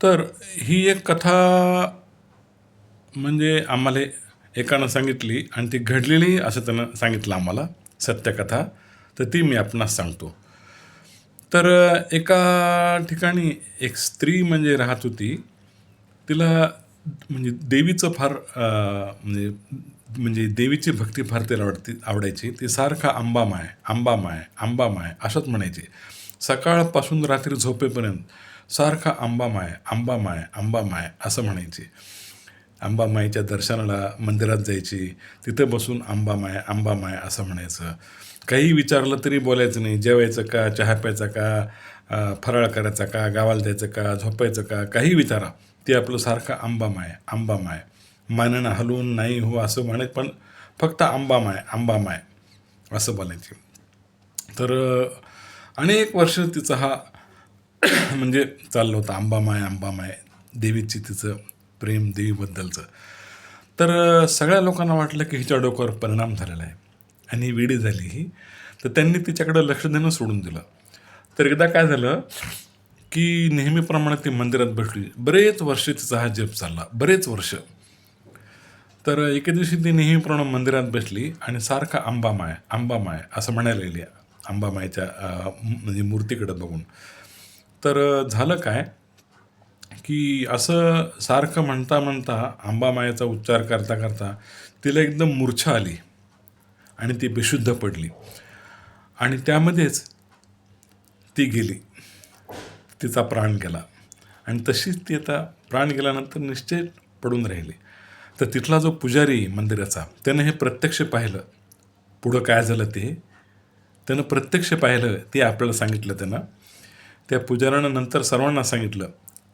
तर ही एक कथा म्हणजे आम्हाला एकानं सांगितली आणि ती घडलेली असं त्यानं सांगितलं आम्हाला सत्यकथा. तर ती मी आपणास सांगतो. तर एका ठिकाणी एक स्त्री म्हणजे राहत होती. तिला म्हणजे देवीचं फार म्हणजे म्हणजे देवीची भक्ती फार तिला आवडती आवडायची. ती सारखा आंबा माय आंबा माय आंबा माय असंच म्हणायची. सकाळपासून रात्री झोपेपर्यंत सारखा आंबा माय आंबा माय आंबा माय असं म्हणायची. अंबामाईच्या दर्शनाला मंदिरात जायची. तिथं बसून अंबामाय अंबामाय असं म्हणायचं. काही विचारलं तरी बोलायचं नाही. जेवायचं का चहा प्यायचा का फराळ करायचा का गावाला द्यायचं का झोपायचं का काही विचारा. ते आपलं सारखं आंबामाय आंबामाय. मानणं हलवून नाही हो असं म्हणत पण फक्त आंबामाय आंबामाय असं बोलायची. तर अनेक वर्ष तिचा हा म्हणजे चाललं होतं अंबामाय अंबामाय देवीची तिचं प्रेम देवीबद्दलचं. तर सगळ्या लोकांना वाटलं की हिच्या डोक्यावर परिणाम झालेला आहे. आणि वेडी झाली ही. तर त्यांनी तिच्याकडं लक्ष देणं सोडून दिलं. तर एकदा काय झालं की नेहमीप्रमाणे ती मंदिरात बसली. बरेच वर्ष तिचा हा जप चालला. बरेच वर्ष. तर एके दिवशी ती नेहमीप्रमाणे मंदिरात बसली आणि सारखा आंबामाय अंबामाय असं म्हणायला लागली. आंबामायच्या म्हणजे मूर्तीकडे बघून. तर झालं काय की असं सारखं म्हणता म्हणता अंबामायाचा उच्चार करता करता तिला एकदम मूर्छा आली आणि ती बेशुद्ध पडली. आणि त्यामध्येच ती गेली. तिचा प्राण गेला. आणि तशीच ती आता प्राण गेल्यानंतर निश्चय पडून राहिली. तर तिथला जो पुजारी मंदिराचा त्यानं हे प्रत्यक्ष पाहिलं. पुढं काय झालं ते? त्यानं प्रत्यक्ष पाहिलं ते आपल्याला सांगितलं त्यानं. त्या पुजाऱ्यानं नंतर सर्वांना सांगितलं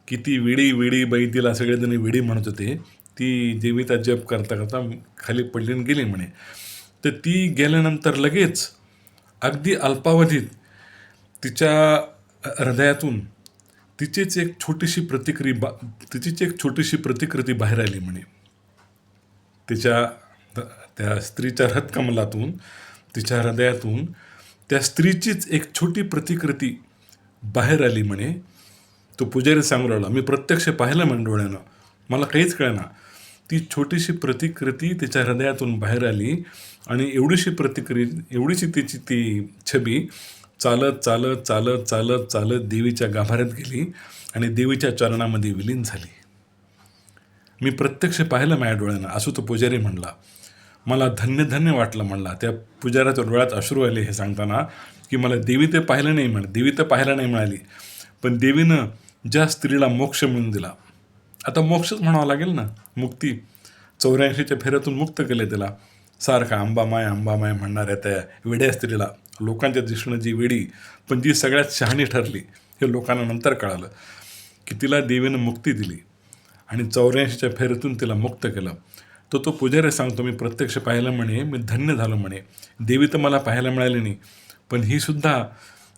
की ती विडी विडी बाई तिला सगळेजण विडी म्हणत होते. ती देवीचा जप करता करता खाली पडली गेली म्हणे. तर ती गेल्यानंतर लगेच अगदी अल्पावधीत तिच्या हृदयातून तिचीच एक छोटीशी प्रतिक्री बा तिचीच एक छोटीशी प्रतिकृती बाहेर आली म्हणे. तिच्या त्या स्त्रीच्या हृदकमलातून तिच्या हृदयातून त्या स्त्रीचीच एक छोटी प्रतिकृती बाहेर आली म्हणे तो पुजारी सांगू लागला मी प्रत्यक्ष पाहिलं म्हणे डोळ्यानं. मला काहीच कळेना. ती छोटीशी प्रतिकृती तिच्या हृदयातून बाहेर आली आणि एवढीशी प्रतिक्रि एवढीशी तिची ती छबी चालत चालत चालत चालत चालत देवीच्या गाभाऱ्यात गेली आणि देवीच्या चरणामध्ये विलीन झाली. मी प्रत्यक्ष पाहिलं माझ्या डोळ्यानं. असं तो पुजारी म्हणला. मला धन्य धन्य वाटलं म्हणला. त्या पुजाऱ्याच्या डोळ्यात अश्रू आले हे सांगताना की मला देवी ते पाहिलं नाही म्हणा देवी तर पाहायला नाही मिळाली. पण देवीनं ज्या स्त्रीला मोक्ष मिळून दिला आता मोक्षच म्हणावं लागेल ना? मुक्ती चौऱ्याऐंशीच्या फेऱ्यातून मुक्त केले तिला सारखा अंबामाय अंबामाय म्हणणाऱ्या त्या वेड्या स्त्रीला लोकांच्या दृष्टीनं जी वेडी पण जी सगळ्यात शहाणी ठरली हे लोकांना नंतर कळालं की तिला देवीनं मुक्ती दिली आणि चौऱ्याऐंशीच्या फेरीतून तिला मुक्त केलं. तो तो पुजारी सांगतो मी प्रत्यक्ष पाहिलं म्हणे मी धन्य झालो म्हणे. देवी तर मला पाहायला मिळाली नाही पण ही सुद्धा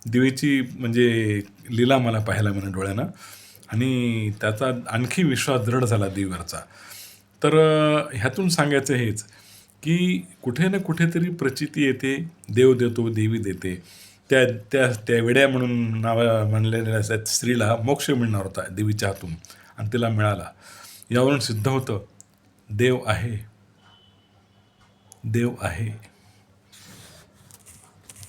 देवीची म्हणजे लीला मला पाहायला म्हणे डोळ्यानं. आणि त्याचा आणखी विश्वास दृढ झाला देवीवरचा. तर ह्यातून सांगायचं हेच की कुठे ना कुठेतरी प्रचिती येते देव देतो देवी देते. त्या त्या त्या वेड्या म्हणून नावा म्हणलेल्या त्या स्त्रीला मोक्ष मिळणार होता देवीच्या हातून आणि तिला मिळाला. यावरून सिद्ध होतं देव आहे. देव आहे.